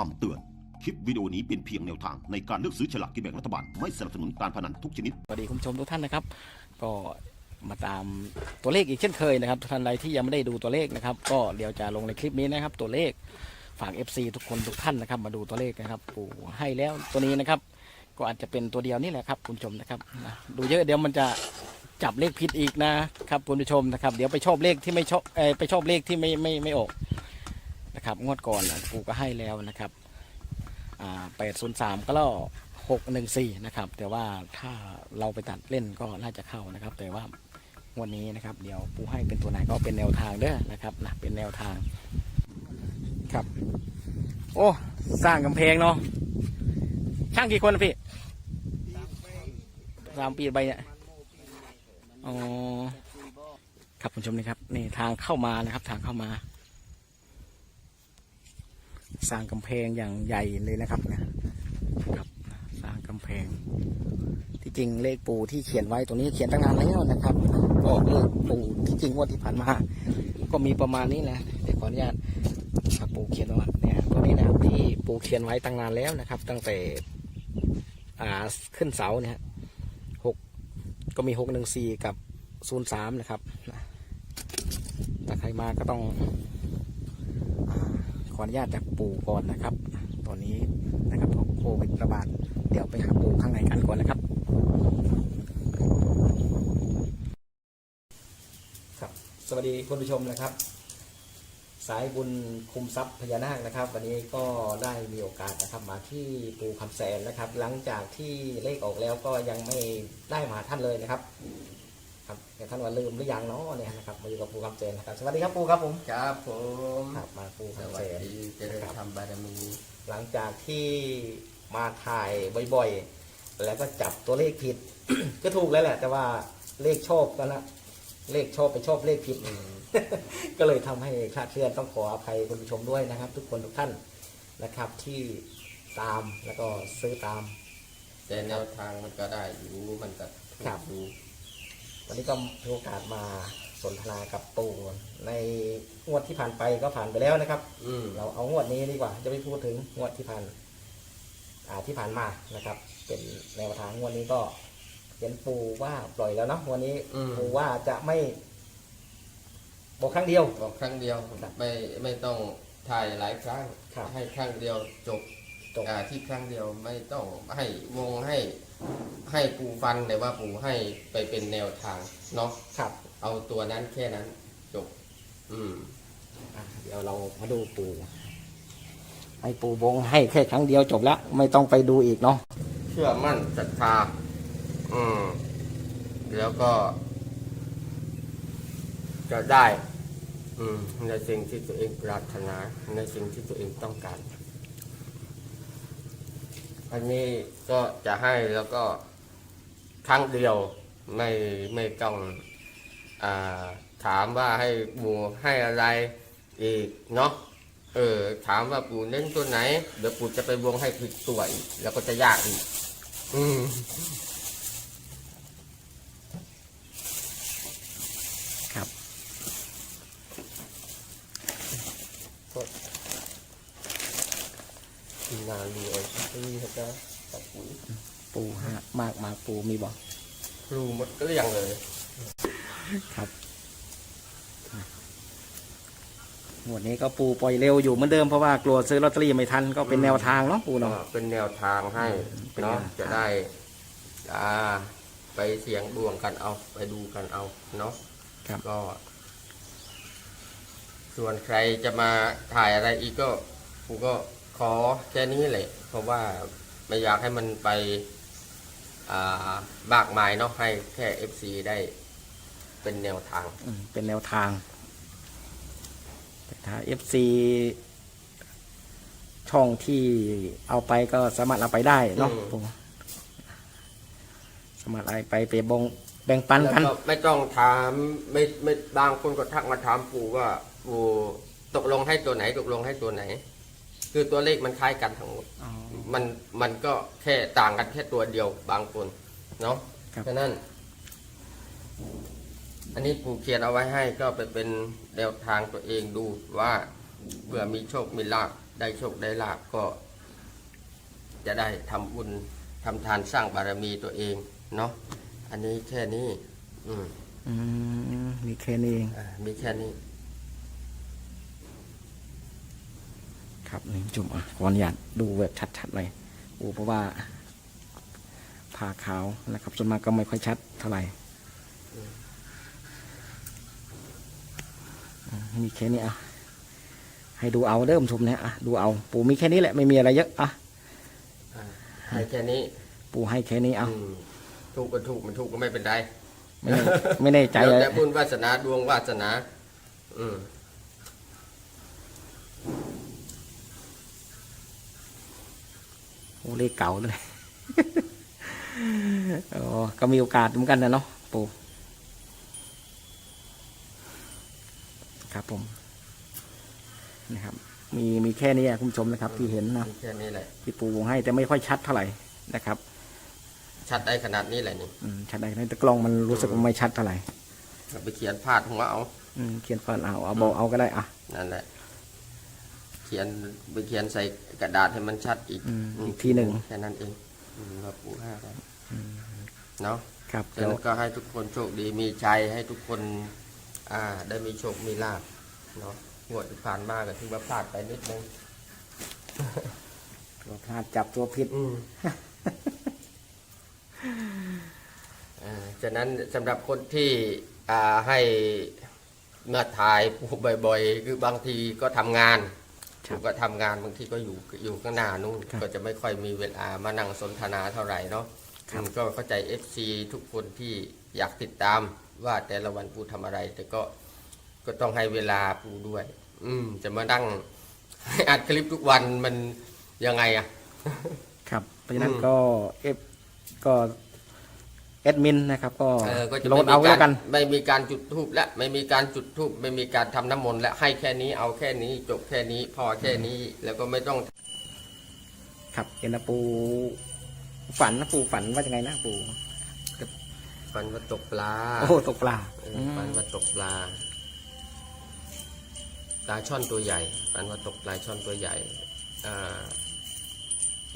คำเตือน คลิปวิดีโอนี้เป็นเพียงแนวทางในการเลือกซื้อฉลากกินแบ่งรัฐบาล ไม่สนับสนุนการพนันทุกชนิด สวัสดีคุณผู้ชมทุกท่านนะครับ ก็มาตามตัวเลขอีกเช่นเคยนะครับท่านใดที่ยังไม่ได้ดูตัวเลขนะครับ ก็เดี๋ยวจะลงในคลิปนี้นะครับ ตัวเลขฝาก FC ทุกคนทุกท่านนะครับ มาดูตัวเลขนะครับปู่ให้แล้วตัวนี้นะครับ ก็อาจจะเป็นตัวเดียวนี่แหละครับ คุณผู้ชมนะครับนะดูเยอะเดี๋ยวมันจะจับเลขผิดอีกนะครับคุณผู้ชมนะครับ เดี๋ยวไปชอบเลขที่ไม่ชอบเออไปชอบเลขที่ไม่ไม่ไม่ออก นะครับ งวดก่อนปู่ก็ให้แล้วนะครับแปดศูนย์สามก็แล้วหกหนึ่งสี่นะครับ แต่ว่าถ้าเราไปตัดเล่นก็น่าจะเข้านะครับ แต่ว่างวันนี้นะครับ เดี๋ยวปู่ให้เป็นตัวไหนก็เป็นแนวทางเด้อนะครับนะเป็นแนวทางครับ โอ้ สร้างกำแพงเนาะช่างกี่คนพี่สามปีไปเนี่ยอ๋อครับคุณผู้ชมนี่ครับนี่ทางเข้ามานะครับ ทางเข้ามา สร้างกำแพงอย่างใหญ่เลยนะครับเนะครับ สร้างกำแพง ที่จริงเลขปูที่เขียนไว้ตรงนี้เขียนตั้งนานแล้วนะครับ ก็เลขปูที่จริงงวดที่ผ่านมา ก็มีประมาณนี้นะเดี๋ยวขออนุญาตปูเขียนไว้เนี่ยตัวนี้นะครับที่ปูเขียนไว้ตั้งนานแล้วนะครับ ตั้งแต่อ่าขึ้นเสาเนี่ยหกก็มีหกหนึ่งสี่กับศูนย์สามนะครับถ้าใครมาก็ต้อง ออนุญาตจากปู่ก่อนนะครับ ตอนนี้นะครับโควิดระบาด เดี๋ยวไปหาปู่ข้างในกันก่อนนะครับ ครับ สวัสดีคุณผู้ชมนะครับ สายบุญคุมทรัพย์พญานาคนะครับ วันนี้ก็ได้มีโอกาสนะครับมาที่ปูคำแสนนะครับ หลังจากที่เลขออกแล้วก็ยังไม่ได้มาท่านเลยนะครับ ท่านว่าลืมหรือยังเนาะเนี่ยนะครับมาอยู่กับปูคำแสนนะครับสวัสดีครับปูครับผมครับผมครับมาปูสคำวัแสสนดีเจริญธรรมบารมีหลังจากที่มาถ่ายบ่อยๆ แล้วก็จับตัวเลขผิด ก็ถูกแล้วแหละ แต่ว่าเลขชอบกันละเลขชอบไปชอบเลขผิดก็เลยทำให้คลาดเคลื่อนต้องขออภัยคุณผู้ชมด้วยนะครับ ทุกคนทุกท่านนะครับที่ตามแล้วก็ซื้อตาม แต่แนวทางมันก็ได้อยู่มันก็ถูกครับ อยู่ วันนี้ก็มีโอกาสมาสนทนากับปู่ในงวดที่ผ่านไปก็ผ่านไปแล้วนะครับ อืมเราเอางวดนี้ดีกว่า จะไม่พูดถึงงวดที่ผ่านอ่าที่ผ่านมานะครับ เป็นแนวทางงวดนี้ก็เห็นปูว่าปล่อยแล้วเนาะงวันนี้ปูว่าจะไม่บอกครั้งเดียว บอกครั้งเดียวครับไม่ไม่ต้องถ่ายหลายครั้ง ครับให้ครั้งเดียวจบจบ อ่าที่ครั้งเดียวไม่ต้องให้วงให้ ให้ปูฟันแต่ว่าปูให้ไปเป็นแนวทางเนาะครับ เอาตัวนั้นแค่นั้น จบ อืมอะเดี๋ยวเรามาดูปูให้ปูวงให้แค่ครั้งเดียวจบแล้ว ไม่ต้องไปดูอีกเนาะเชื่อมั่นศรัทธาอืมแล้วก็ จะได้ อืมในสิ่งที่ตัวเองปรารถนา ในสิ่งที่ตัวเองต้องการ อันนี้ก็จะให้แล้วก็ครั้งเดียวไม่ไม่ต้องอ่าถามว่าให้ปูให้อะไรอีกเนาะเออถามว่าปู่เน้นตัวไหน เดี๋ยวปู่จะไปวงให้ผิดตัวอีกแล้วก็จะยากอีก อืม งานดีเอ้นี่เขาจะตัดปุ๋ยปูฮะมากมากปูมีบอกรูหมดเกลี้ยงเลย ครับงวดนี้ก็ปูปล่อยเร็วอยู่เหมือนเดิมเพราะว่ากลัวซื้อลอตเตอรี่ไม่ทันก็เป็นแนวทางเนาะปูเนาะก็เป็นแนวทางให้เป็นเนาะแนวทางจะได้อ่าไปเสียงดวงกันเอาไปดูกันเอาเนาะครับก็ ส่วนใครจะมาถ่ายอะไรอีกก็กูก็ ขอแค่นี้แหละ เพราะว่าไม่อยากให้มันไปอ่ามากมายเนาะให้แค่ FC ได้เป็นแนวทางอืมเป็นแนวทาง แต่ถ้า FC ช่องที่เอาไปก็สามารถเอาไปได้เนาะอืมปูสามารถเอาไปไปบงแบ่งปันแล้วกันก็ไม่ต้องถามไม่ไม่บางคนก็ทักมาถามปู่ว่าปู่ตกลงให้ตัวไหน ตกลงให้ตัวไหน คือตัวเลขมันคล้ายกันทั้งหมดอ๋อ มันมันก็แค่ต่างกันแค่ตัวเดียวบางคนเนาะครับ ฉะนั้น อันนี้ปู่เขียนเอาไว้ให้ก็ไปเป็นแนวทางตัวเองดูว่าเผื่อมีโชคมีลาภได้โชคได้ลาบก็ จะได้ทำบุญทำทานสร้างบารมีตัวเองเนาะอันนี้แค่นี้ อืมอืมมีแค่นี้เอง อ่ามีแค่นี้ ครับนี่จุ่มอะขออนุญาตดูแบบชัดๆหน่อยปูเพราะว่าผ่าขาวนะครับส่วนมากก็ไม่ค่อยชัดเท่าไหร่อืมมีแค่นี้อะให้ดูเอาเริ่มชมนะอะดูเอา ปูมีแค่นี้แหละไม่มีอะไรเยอะอะให้แค่นี้ ปูให้แค่นี้เอาอืมถูกก็ถูกมันถูกก็ไม่เป็นไรไม่แน่ไม่แน่ใจแล้วเลยแต่บุญวาสนาดวงวาสนา อืม โอ้ เลขเก่าเลยอ๋อก็มีโอกาสเหมือนกันนะเนาะปูครับผมนะครับ มีมีแค่นี้อะคุณผู้ชมนะครับ ที่เห็นนะมีแค่นี้แหละที่ปูวงให้แต่ไม่ค่อยชัดเท่าไหร่นะครับ ชัดได้ขนาดนี้แหละนี่อืมชัดได้ในแต่กล้องมันรู้สึกว่าไม่ชัดเท่าไหร่เอาไปเขียนพาดหัวเอาอืมเขียนฟันเอาเอาบอกเอาก็ได้อะนั่นแหละเขียนไปเขียนใส่กระดาษให้มันชัดอีกอืมอืมอีกทีหนึ่ง แค่นั้นเองอืมว่าปูห้าได้เนาะ ครับฉะเดี๋ยวนั้นก็ให้ทุกคนโชคดีมีใจให้ทุกคนอ่าได้มีโชคมีลาภเนาะงวดที่ผ่านมาก็ถือว่าพลาดไปนิดนึงตัวพลาดจับตัวผิด อืมอ่าฉะนั้นสำหรับคนที่อ่าให้เมื่อถ่ายปูบ่อยๆ คือบางทีก็ทำงานครับ ผมก็ทำงานบางทีก็อยู่อยู่ข้างหน้านู่นครับก็จะไม่ค่อยมีเวลามานั่งสนทนาเท่าไหร่เนาะครับอืมก็เข้าใจ FC ทุกคนที่อยากติดตามว่าแต่ละวันปูทำอะไร แต่ก็ก็ต้องให้เวลาปูด้วย อืม จะมานั่งอัดคลิปทุกวันมันยังไงอะครับ เพราะฉะนั้นอืมก็เอฟก็ แอดมินนะครับก็เออก็จะโหลไม่ดมีเอากาแล้รวกัน ไม่มีการจุดทูบและไม่มีการจุดทูบไม่มีการทำน้ำมนต์และให้แค่นี้เอาแค่นี้จบแค่นี้พอแค่นี้แล้วก็ไม่ต้อง ครับเห็นนะปูฝันนะปูฝันว่ายังไงนะปูฟันว่าตกปลาโอ้ตกปลาเออฝันว่าตกปลา ปลาช่อนตัวใหญ่ฝันว่าตกปลาช่อนตัวใหญ่อ่า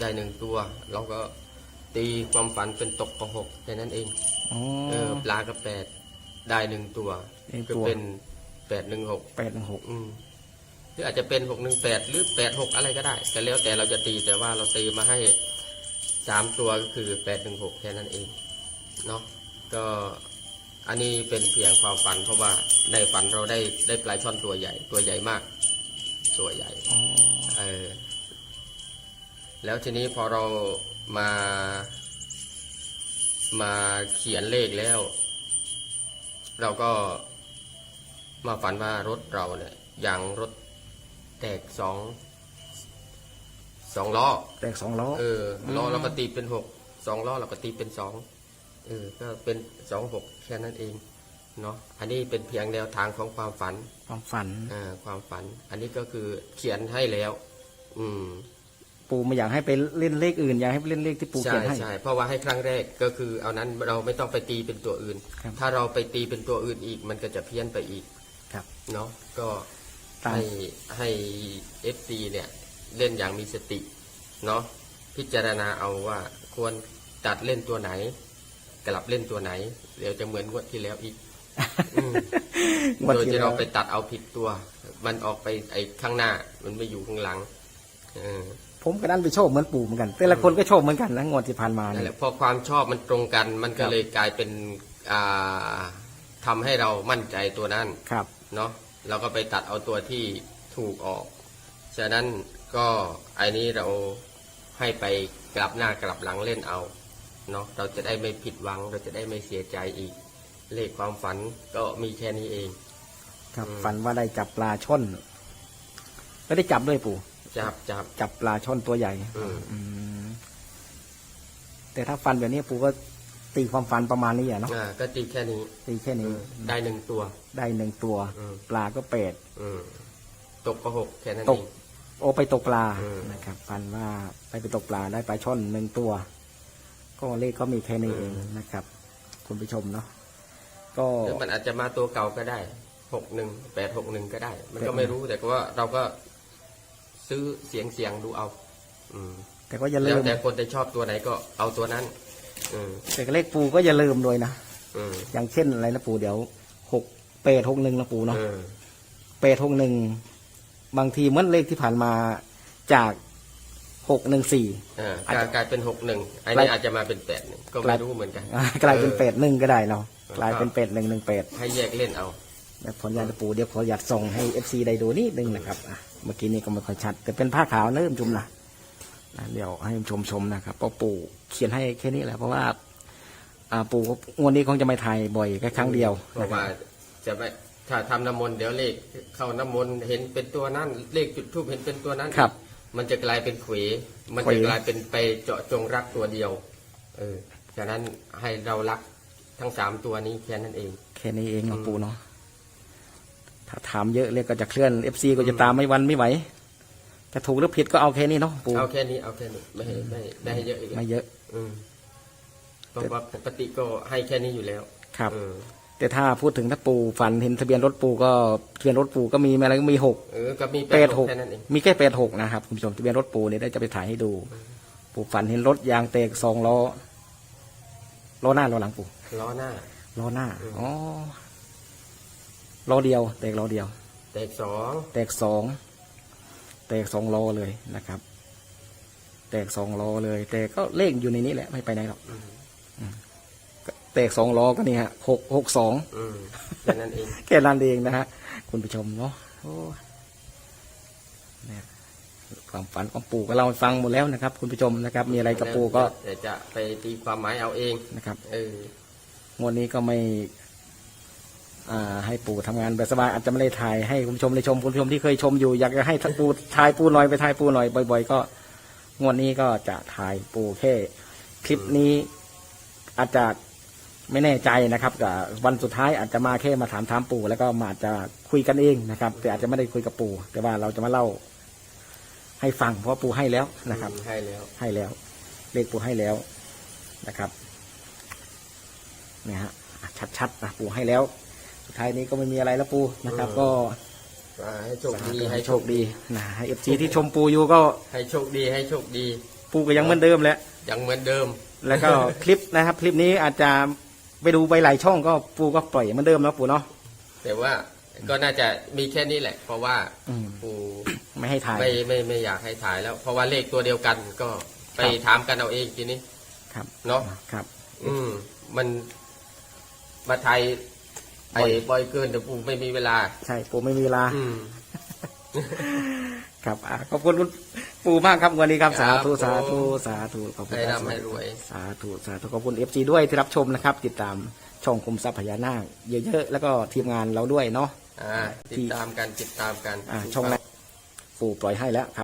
ได้หนึ่งตัว เราก็ ตีความฝันเป็นตกกระหกแค่นั้นเองอ๋อ เออปลาก็แปดได้หนึ่งตัวหนึ่งก็ตัวเป็นแปดหนึ่งหกแปดหนึ่งหกอืมหรืออาจจะเป็นหกหนึ่งแปดหรือแปดหกอะไรก็ได้แต่แล้วแต่เราจะตีแต่ว่าเราตีมาให้สามตัวก็คือแปดหนึ่งหกแค่นั้นเองเนาะก็อันนี้เป็นเพียงความฝันเพราะว่าในฝันเราได้ได้ปลาช่อนตัวใหญ่ตัวใหญ่มาก ตัวใหญ่ อ๋อ เออแล้วทีนี้พอเรา มา มาเขียนเลขแล้ว เราก็มาฝันว่ารถเราเนี่ยยางรถแตกสองสองล้อแตกสองล้อ เออล้อเราก็ตีเป็นหกสองล้อเราก็ตีเป็นสองเออก็เป็นสองหกแค่นั้นเองเนาะอันนี้เป็นเพียงแนวทางของความฝัน ความฝันอ่าความฝัน อันนี้ก็คือเขียนให้แล้ว อืม ปูไม่อยากให้ไปเล่นเลขอื่นอยากให้ไปเล่นเลขที่ปูใช่เขียนให้ ใช่เพราะว่าให้ครั้งแรกก็คือเอานั้นเราไม่ต้องไปตีเป็นตัวอื่น ครับ ถ้าเราไปตีเป็นตัวอื่นอีก มันก็จะเพี้ยนไปอีกครับ เนาะก็ตาม ให้ให้เอฟซีเนี่ยเล่นอย่างมีสติเนาะพิจารณาเอาว่าควรตัดเล่นตัวไหน กลับเล่นตัวไหน เดี๋ยวจะเหมือนงวดที่แล้วอีก อืม งวดโดยที่ที่แล้เราวไปตัดเอาผิดตัว มันออกไปไอ้ข้างหน้า มันไม่อยู่ข้างหลังเออ ผมก็ดันไปโชคเหมือนปูเหมือนกัน แต่ละคนก็โชคเหมือนกันนะงวดที่ผ่านมานั่นแหเนี่ย ละพอความชอบมันตรงกันมันก็ครับเลยกลายเป็นอ่าทำให้เรามั่นใจตัวนั้นครับ เนาะเราก็ไปตัดเอาตัวที่ถูกออก ฉะนั้นก็ไอ้นี้เราให้ไปกลับหน้ากลับหลังเล่นเอาเนาะเราจะได้ไม่ผิดหวัง เราจะได้ไม่เสียใจอีก เลขความฝันก็มีแค่นี้เอง ครับอืมฝันว่าได้จับปลาช่อนไม่ได้จับด้วยปู จับจับ จับปลาช่อนตัวใหญ่อืมอืมแต่ถ้าฟันแบบนี้ปูก็ตีความฟันประมาณนี้อะเนาะอ่าก็ตีแค่นี้ตีแค่เอนี้อได้หนึ่งตัว ได้หนึ่งตัว อืม ปลาก็เป็ด อืมตกก็หกแค่นั้นตเอก ง โอไปตกปลาอืม นะครับฟันว่าไปไปตกปลาได้ปลาช่อนหนึ่งตัว ก็เลขก็มีแค่นี้เองนะครับ คุณผู้ชมเนาะก็ หรือมันอาจจะมาตัวเก่าก็ได้หกหนึ่งแปดหกหนึ่งก็ได้ มันก็แปดหนึ่งไม่รู้แต่ก็ว่าเราก็ ซื้อเสียงเสียงดูเอา อืมแต่ก็อย่าลืแล้วมแต่คนจะชอบตัวไหนก็เอาตัวนั้น อืมแต่เลขปูก็อย่าลืมด้วยนะ อืมอย่างเช่นอะไรนะปูเดี๋ยวหกเปดหกหนึ่งนะปูเนาะเออเปดหกหนึ่งบางทีเหมื่อนเลขที่ผ่านมาจากหกหนึ่งสี่เอออาจกลายจะกลายเป็นหกหนึ่งไอ้กลานี่ยอาจจะมาเป็นแปดหนึ่งก็กลาไม่ยรู้เหมือนกันกลายเป็นออเป็ดหนึ่งก็ได้เนาะเออกลายเป็นเป็ดหนึ่งหนึ่งเป็ดให้แยกเล่นเอา แบบผลยาตะปูเดี๋ยวขอหยัดส่งให้เอฟซีได้ดูนิดนึงนะครับอะเมื่อกี้นี้ก็ไม่ค่อยชัด แต่เป็นผ้าขาวเนิ่มจุมนะอะเดี๋ยวให้ชมชมๆนะครับเพราะปู่เขียนให้แค่นี้แหละเพราะว่าอ่าปู่ก็งวดนี้คงจะไม่ถ่ายบ่อยแค่ครั้งเดียวเพราะว่าจะไม่ถ้าทำน้ำมนต์เดี๋ยวเลขเข้าน้ำมนต์เห็นเป็นตัวนั้นเลขจุดทูบเห็นเป็นตัวนั้นครับ มันจะกลายเป็นเขวมันเขวจะกลายเป็นไปเจาะจงรักตัวเดียว เออฉะนั้นให้เรารักทั้งสามตัวนี้แค่นั้นเอง แค่นี้เองเนาะปู่เนาะ ถ้าถามเยอะเรียกก็จะเคลื่อนเอฟซีก็จะตามไม่วันไม่ไหว แต่ถูกหรือผิดก็เอาแค่นี้เนาะปู่เอาแค่นี้เอาแค่นี้ไม่ให้ไม่ไม่ให้เยอะอีกไม่เยอะ อืมเพราะว่าปกติก็ให้แค่นี้อยู่แล้วครับ เออแต่ถ้าพูดถึงถ้าปู่ฝันเห็นทะเบียนรถปู่ก็ทะเบียนรถปู่ก็มีอะไรก็มีหก เออก็มีแปดหกแค่นั้นเอง มีแค่แปดหกนะครับคุณผู้ชมทะเบียนรถปู่เนี่ยได้จะไปถ่ายให้ดู ปู่ฝันเห็นรถยางแตกสองล้อล้อหน้าล้อหลังปู่ล้อหน้าล้อหน้าอืมอ๋อ ล้อเดียว แตกล้อเดียว แตกสองแตกสองแตกสองล้อเลยนะครับ แตกสองล้อเลย แต่ก็เลขอยู่ในนี้แหละไม่ไปไหนหรอกอืมก็แตกสองล้อก็นี่ฮะหกหกสองอืมแค่นั้นเองแค่นั้นเองนะฮะคุณผู้ชมเนาะโอ้เนี่ยความฝันของปู่ก็เราให้ฟังหมดแล้วนะครับ คุณผู้ชมนะครับ มีอะไรกับปู่ก็เดี๋ยวจะไปตีความหมายเอาเองนะครับ เอองวดนี้ก็ไม่อ่า ให้ปู่ทำงานแบบสบายอาจจะไม่ได้ถ่ายให้คุณผู้ชมได้ชมคุณผู้ชมที่เคยชมอยู่ อยากจะให้ปู่ถ่ายปู่หน่อยไปถ่ายปู่หน่อยบ่อย ๆ ก็งวดนี้ก็จะถ่ายปู่แค่คลิปนี้อาจจะไม่แน่ใจนะครับกับวันสุดท้ายอาจจะมาแค่มาถามถามปู่แล้วก็มาอาจจะคุยกันเองนะครับ แต่อาจจะไม่ได้คุยกับปู่แต่ว่าเราจะมาเล่า ให้ฟังเพราะปู่ให้แล้วนะครับอืมให้แล้ว ให้แล้ว เลขปู่ให้แล้วนะครับเนี่ยฮะอะชัดๆนะปู่ให้แล้วสุด ท้ายนี้ก็ไม่มีอะไรแล้วปู่นะครับ ก็อ่าให้โชคดีให้ให้โชคดีนะให้เอฟซีที่ชมปู่อยู่ก็ให้โชคดีให้โชคดี ปู่ก็ยังเหมือนเดิมแหล้วยังเหมือนเดิม แล้วก็คลิปนะครับ คลิปนี้อาจจะไปดูไปหลายช่องก็ปู่ก็ปล่อยเหมือนเดิมแล้วปู่เนาะแต่ว่าก็น่าจะมีแค่นี้แหละ เพราะว่าอืมปูไม่ให้ถ่ายไม่ไม่ไม่อยากให้ถ่ายแล้ว เพราะว่าเลขตัวเดียวกันก็ไปครับถามกันเอาเองทีนี้ครับ เนาะครับ อืมมันมาไทย ไอ้บ่อยบ่อยเกินแต่ปูไม่มีเวลา ใช่ปู่ไม่มีเวลา อืม ครับอะขอบคุณคุณปู่มากครับวันนี้ครับ ครัสาบธุผมสาธุสาธุขอบคุณให้ครับร่ำให้รวย สาธุสาธุขอบคุณเอฟซีด้วยที่รับชมนะครับ ติดตามช่องคุมทรัพย์พญานาคเยอะๆแล้วก็ทีมงานเราด้วยเนาะ อ่า ติดตามกันติดตามกัน อ่าช่องนั้นปู่ปล่อยให้แล้วครับ